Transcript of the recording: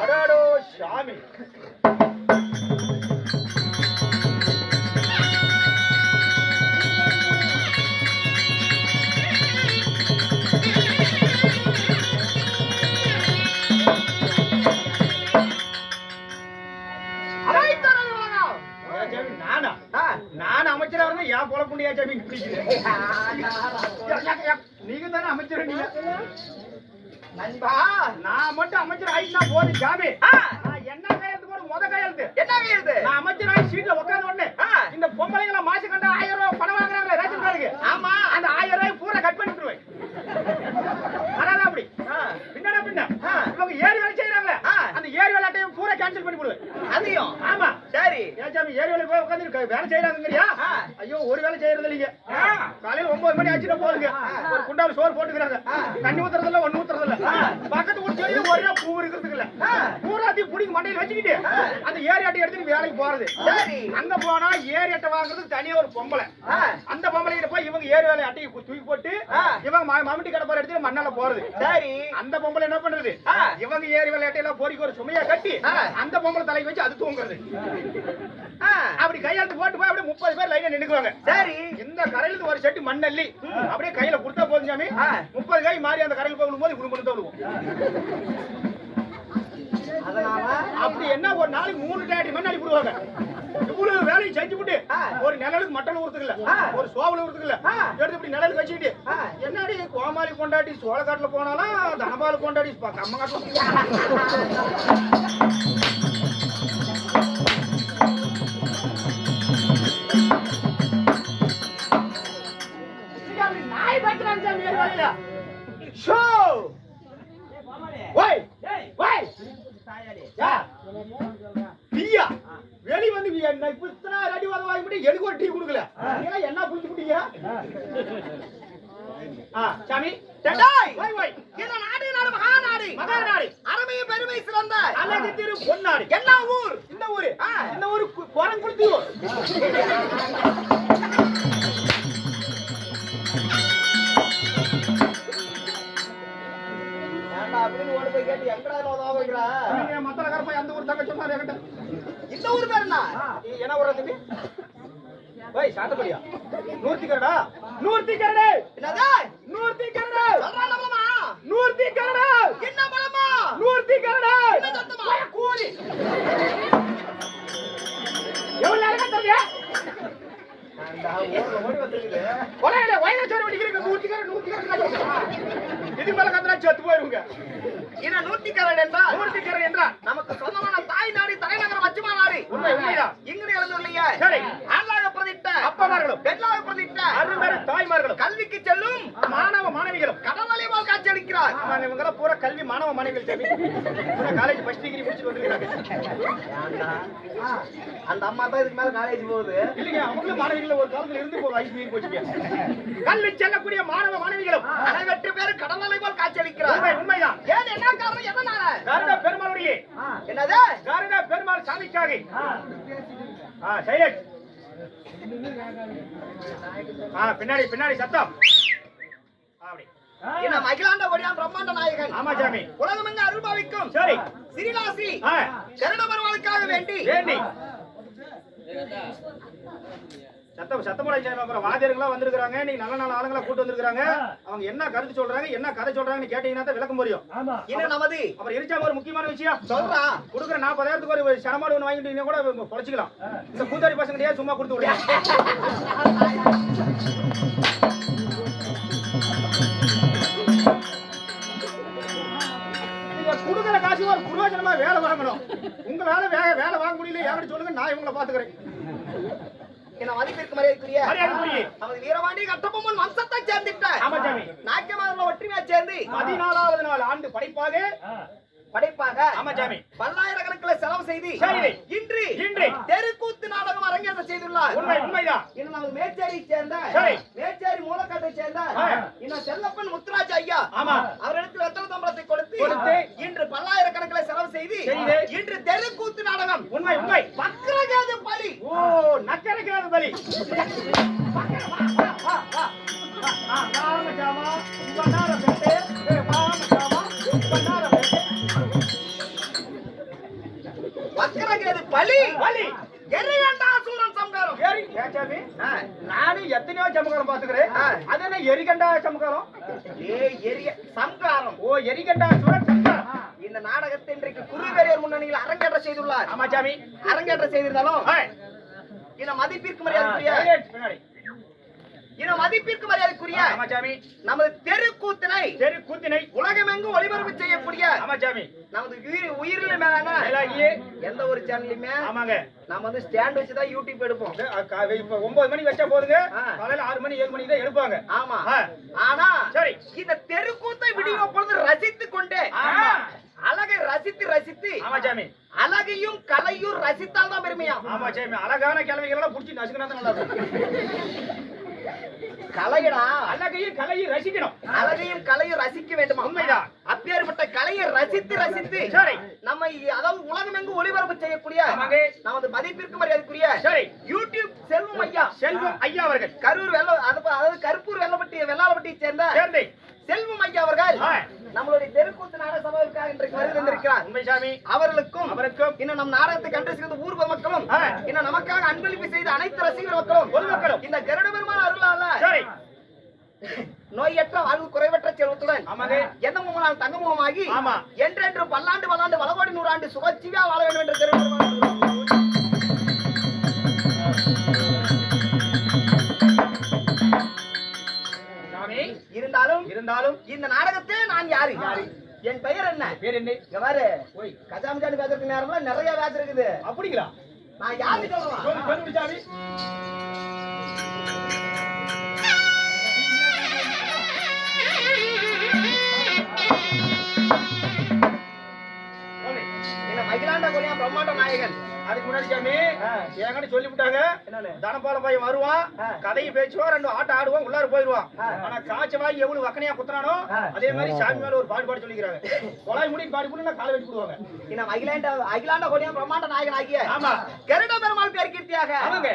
அடாடோ சாமி. நண்பா நான் மட்டும் அமைச்சர் ஆயிட்டா போதும் நான் என்ன கையெழுத்து போடு முத கையெழுத்து. என்ன கையெழுத்து? நான் அமைச்சராகி சீட்ல உட்கார்ந்த உடனே. இந்த பொம்பளைங்களை மாசம் கண்ட ஆயிரம் ரூபாய் பணம் வாங்குறாங்களே ரேஷன் கார்டுக்கு? ஆமா. அந்த ஆயிரம் ரூபாய் பூரா கட் பண்ணி விட்டுருவேன். அதான் அப்படி? பின்னடா பின்ன. இவங்க ஏரி வேலை செய்யறாங்களே. அந்த ஏரி வேலைட்டையும் பூரா கேன்சல் பண்ணி விடுவேன். அதையும்? ஆமா. சரி. ஏன் சாமி ஏரி வேலை போய் உட்காந்து வேலை செய்யறாங்கறியா. ஐயோ ஒரு வேலை செய்யறது இல்லைங்க ஆ. காலையில ஒன்பது மணி ஆச்சுன்னா போதுங்க ஒரு சோறு போட்டுக்கிறாங்க. தண்ணி ஊத்துறது இல்ல ஒண்ணு ஊத்துறது இல்ல ஆ. பக்கத்து ஊர் செடியில ஒரே பூ இருக்கிறதுக்கு இல்ல ஆ. புடிங்க மண்டையில வச்சுக்கிட்டு அந்த ஏரி அட்டை எடுத்துட்டு வேலைக்கு போறது. சரி. அங்க போனா ஏரி அட்டை வாங்குறதுக்கு தனியா ஒரு பொம்பளை. அந்த பொம்பளை கிட்ட போய் இவங்க ஏரி வேலை அட்டையை தூக்கி போட்டு. இவங்க மம்முட்டி கடை போற எடுத்துட்டு மண்ணால போறது. சரி. அந்த பொம்பளை என்ன பண்றது. இவங்க ஏரி வேலை அட்டையெல்லாம் பொறிக்கு ஒரு சுமையா கட்டி. அந்த பொம்பளை தலைக்கு வச்சு அது தூங்குறது. அப்படி கையாளுத்து போட்டு போய் அப்படியே முப்பது பேர் லைனா நின்னுக்குவாங்க. சரி. இந்த கரையில ஒரு செட்டு மண்ணள்ளி அப்படியே கையில கொடுத்தா போதும் சாமி. முப்பது கை மாறி அந்த கரையில் போய் விழும்போது குடும்பம் அதனால அப்படி என்ன ஒரு நாளைக்கு மூணு டேடி மண் அள்ளி விடுவாங்க இவ்வளவு வேலையை செஞ்சு விட்டு ஆ. ஒரு நிழலுக்கு மட்டன் ஊத்துக்கல. ஒரு சோவல ஊத்துக்கல. எடுத்து இப்படி நிழலுக்கு வச்சுக்கிட்டு. என்னடி கோமாளி கொண்டாடி சோளக்காட்டுல போனாலும் தனபால் கொண்டாடி கம்மங்காட்டுல நாய் பத்துறாங்க சாமி வழியில. ஷோ! ஓய்! டீயா? வெளி வந்து இத்தனை அடி வாங்க வாங்கி மட்டும் எனக்கு ஒரு டீ கொடுக்கல. நீங்க என்ன புடிச்சு குடிங்க சாமி. டேய், ஓய் ஓய். இந்த நாடு நாடு மகாநாடு. மகாநாடு. அருமையும் பெருமை சிறந்த. அழகு திரு பொன்னாடு. என்ன ஊர்? இந்த ஊரு. இந்த ஊரு. குரங்குளுத்தி இந்த ஊர் பேர் என்ன ஊரா தம்பி? ஓய் சாத்தப்படியா? நூர்த்தி கரடா நூர்த்தி கரடா என்னது? நூர்த்தி கரடா சொல்றா நம்மளமா நூர்த்தி கரடா என்ன பழமா நூர்த்தி கரடா என்ன சத்தமா? கூலி! எவ்வளவு நேரம் கத்தறியா வந்திருக்குது ஒரே வயதாச்சாரி வடிக்கிறீங்க நூத்தி கரடா நூத்தி கரடா இது மேல கத்தனா செத்து போயிருங்க. இது நூத்திக்காரன் என்றால் நூர்த்தி கரடா என்றா நமக்கு சொந்தமான தாய் நாடு தலைநகரம் அச்சுமா நாடு. உண்மை, உண்மைதான். கல்வி மாணவ மாணவிகள் பூரா காலேஜ் ஃபர்ஸ்ட் டிகிரி முடிச்சுட்டு வந்திருக்காங்க. அந்த அம்மா தான் இதுக்கு மேல காலேஜ் போகுது. இல்லைங்க அவங்களும் மாணவிகள் ஒரு காலத்துல இருந்து ஒரு ஐஸ் மீறி போச்சுங்க. கல்வி செல்லக்கூடிய மாணவ மாணவிகளும் அனைவற்று பேர் கடவுளை போல் காட்சி உண்மை அளிக்கிறார் உண்மைதான். ஏன் என்ன காரணம்? எதனால? காரடா பெருமாளுடைய. என்னது? காரடா பெருமாள் சாமிக்காக. சைலண்ட் பின்னாடி பின்னாடி சத்தம். அப்படி. இந்த மகிழாண்ட ஒடியான் பிரம்மாண்ட நாயகன். ஆமா சாமி. உலகமெங்க அருள்பாவிக்கும். சரி. சிறிலாசி கருட பெருமாளுக்காக வேண்டி. வேண்டி. சத்தம் சத்தமடை சாமி அப்புறம் வாத்தியர்கள்லாம் வந்திருக்காங்க நீங்க நல்ல நல்ல ஆளுங்களா கூட்டு வந்திருக்காங்க அவங்க என்ன கருத்து சொல்றாங்க என்ன கதை சொல்றாங்கன்னு கேட்டீங்கன்னா தான் விளக்கம் புரியும். இன்னும் நமது அப்புறம் இருச்சா ஒரு முக்கியமான விஷயம். சொல்றா. கொடுக்குற நாற்பதாயிரத்துக்கு ஒரு சனமாடு ஒன்று வாங்கிட்டீங்கன்னா கூட பொழைச்சிக்கலாம். இந்த கூத்தாடி பசங்க சும்மா கொடுத்து விடுங்க புரோஜனமா வேலை வாங்கணும் உங்க வேலை வேலை வாங்க முடியல யார்கிட்ட சொல்லுங்க நான் இவங்களை பாத்துக்கிறேன் என்ன மதிப்பிற்கு மரியாதைக்குரிய மரியாதைக்குரிய. நமது வீரவாண்டி கட்டபொம்மன் வம்சத்தை சேர்ந்திட்ட ஆமாச்சாமி நாக்கியமாரில் ஒற்றுமையா சேர்ந்து பதினாலாவது நாள் ஆண்டு படைப்பாக படைப்பாக ஆமாச்சாமி பல்லாயிரக்கணக்கில் செலவு செய்து. இன்று இன்று. தெருக்கூத்து நாடகம் அரங்கேற்றம் செய்துள்ளார் உண்மை உண்மைதான் இன்னும் நமது மேச்சேரியை சேர்ந்த சரி. மேச்சேரி மூலக்காட்டை சேர்ந்த. இன்னும் செல்லப்பன் முத்துராஜ் ஐயா ஆமா. அவரிடத்தில் ரத்தன தம்பளத்தை கொடுத்து கொடுத்து. இன்று பல்லாயிரக்கணக்கில் செலவு செலவு செய்து. இன்று தெருக்கூத்து நாடகம். உண்மை உண்மை. வக்ரகாத பலி. ஓ நக்கரைக்காத பலி. ராமஜாமா பண்ணார பேட்டே ஏ ராமஜாமா பண்ணார பேட்டே வக்ரகாத பலி பலி சம்காரம். நானும் எத்தனையோ சமகாலம் பாத்துக்கிறேன். அது என்ன எரிகண்டா சமகாலம் ஏய் எரிய சம்காரம் ஓ எரிகண்டா சுரன் சமகாலம் இந்த நாடகத்தை இன்றைக்கு குருவேரியர் முன்னணியில் அரங்கேற்ற செய்துள்ளார் ஆமா சாமி அரங்கேற்ற செய்திருந்தாலும். இந்த மதிப்பிற்கு மரியாதைக்குரிய. இந்த மதிப்பிற்கு மரியாதைக்குரிய நமது தெருக்கூத்தினை தெரு கூத்தினை உலகமெங்கும் ஒளிபரப்பு செய்யக்கூடிய ஆமா சாமி நமது உயிர் உயிரில் மேலான எந்த ஒரு சேனல்லையுமே ஆமாங்க நம்ம வந்து ஸ்டாண்ட் வச்சு தான் யூடியூப் எடுப்போம் இப்ப ஒன்பது மணி வச்சா போதுங்க. காலையில ஆறு மணி ஏழு மணிக்கு தான் எடுப்பாங்க ஆமா. ஆனா சரி. இந்த தெருக்கூத்தை வீடியோ பொழுது ரசித்துக் கொண்டே ஆமா. அழகை ரசித்து ரசித்து ஆமா சாமி அழகையும் கலையும் ரசித்தால் தான் பெருமையா ஆமா சாமி அழகான கிழமைகளெல்லாம் புடிச்சு நசுக்கினா தான் நல்லா கலையடா. அழகையும் கலையும் ரசிக்கணும். அழகையும் கலையும் ரசிக்க வேண்டுமா? உண்மைதான். அப்பேற்பட்ட கலையை ரசித்து ரசித்து சரி. நம்ம அதாவது உலகமெங்கும் ஒளிபரப்பு செய்யக்கூடிய. நமது மதிப்பிற்கு மரியாதைக்குரிய சரி. யூடியூப் செல்வம் ஐயா. செல்வம் ஐயா அவர்கள். கரூர் வெள்ள அது- அதாவது கருப்பூர் வெள்ளப்பட்டி வெள்ளாளப்பட்டியை சேர்ந்த சேர்ந்து. செல்வம் ஐயா அவர்கள். நம்மளுடைய தெருக்கூத்து நாடக சபாவிற்காக இன்றைக்கு வருகை தந்திருக்கிறார். உண்மை சாமி. இன்னும் நம் நாடகத்தை கண்டு சேர்ந்த ஊர் பொதுமக்களும் ஆ. இன்னும் நமக்காக அன்பளிப்பு செய்த அனைத்து ரசிகர் மக்களும் பொதுமக்களும். இந்த கருட பெருமாள் அருளால சரி நோயற்ற வாழ்வு குறைவற்ற செல்வத்துடன். எந்த முகனால் தங்க முகமாகி ஆமா. என்றென்று பல்லாண்டு பல்லாண்டு வளகோடி நூறாண்டு சுகச்சிவியா வாழ வேண்டும் என்ற சாமி இருந்தாலும் இருந்தாலும் இந்த நாடகத்தில் நான் யாரு என் பெயர் என்ன? பேர் என்ன? இங்க பாரு. ஓய். கஜாமஜானி பேசுறதுக்கு நேரம்ல நிறைய வேலை இருக்குது. அப்படிங்களா? நான் யாரு சொல்லலாம் சொல்லு சொல்லு சாமி சொல்லு. என்ன மகிழாண்ட கொலையா பிரம்மாண்ட நாயகன்? அதுக்கு முன்னாடி சாமி. என்கிட்ட சொல்லி விட்டாங்க என்னன்னு? தனபால பையன் வருவான். கதையை பேச்சுவான் ரெண்டு ஆட்டம் ஆடுவான் உள்ளார போயிருவான் ஆ. ஆனா காய்ச்ச எவ்வளவு வக்கனையா குத்துறானோ. அதே மாதிரி சாமி மேல ஒரு பாடு பாடு சொல்லிக்கிறாங்க கொலாய் முடி பாடி போட்டு காலை வெட்டி போடுவாங்க என்ன மகிழாண்ட அகிலாண்ட கொலையா பிரம்மாண்ட நாயகன் ஆகிய ஆமா. கருட பெருமாள் பேர் கீர்த்தியாக அவங்க